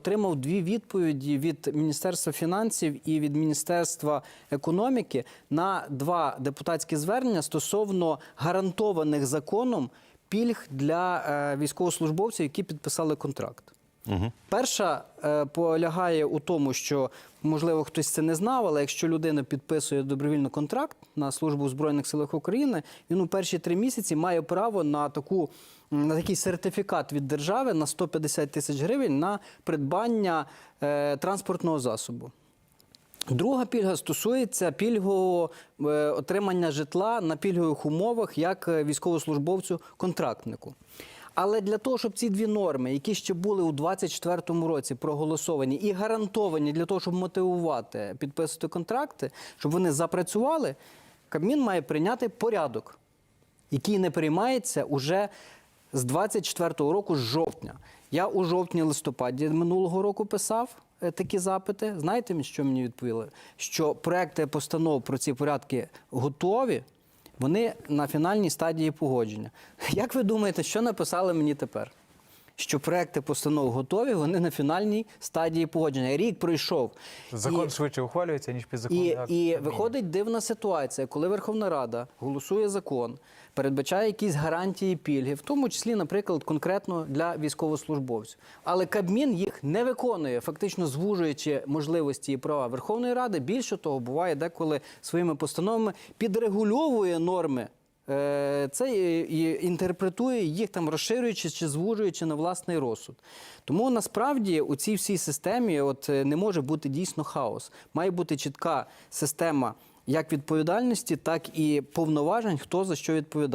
Отримав дві відповіді від Міністерства фінансів і від Міністерства економіки на два депутатські звернення стосовно гарантованих законом пільг для е, військовослужбовців, які підписали контракт. Перша е, полягає у тому, що можливо хтось це не знав, але якщо людина підписує добровільно контракт на службу в Збройних силах України, він у перші три місяці має право на таку на такий сертифікат від держави на 150 тисяч гривень на придбання е, транспортного засобу. Друга пільга стосується пільгового е, отримання житла на пільгових умовах як е, військовослужбовцю-контрактнику. Але для того, щоб ці дві норми, які ще були у 2024 році проголосовані і гарантовані для того, щоб мотивувати підписувати контракти, щоб вони запрацювали, Кабмін має прийняти порядок, який не приймається уже з 24-го року, з жовтня. Я у жовтні-листопаді минулого року писав е, такі запити. Знаєте, що мені відповіли? Що проекти постанов про ці порядки готові, вони на фінальній стадії погодження. Як ви думаєте, що написали мені тепер? Що проекти постанов готові, вони на фінальній стадії погодження. Рік пройшов. Закон І- швидше ухвалюється, ніж підзаконний і, і виходить дивна ситуація, коли Верховна Рада голосує закон, передбачає якісь гарантії пільги, в тому числі, наприклад, конкретно для військовослужбовців. Але Кабмін їх не виконує, фактично звужуючи можливості і права Верховної Ради. Більше того, буває деколи своїми постановами підрегульовує норми. Е, Це інтерпретує їх там, розширюючи чи звужуючи на власний розсуд. Тому насправді у цій всій системі от, е, не може бути дійсно хаос. Має бути чітка система як відповідальності, так і повноважень, хто за що відповідає.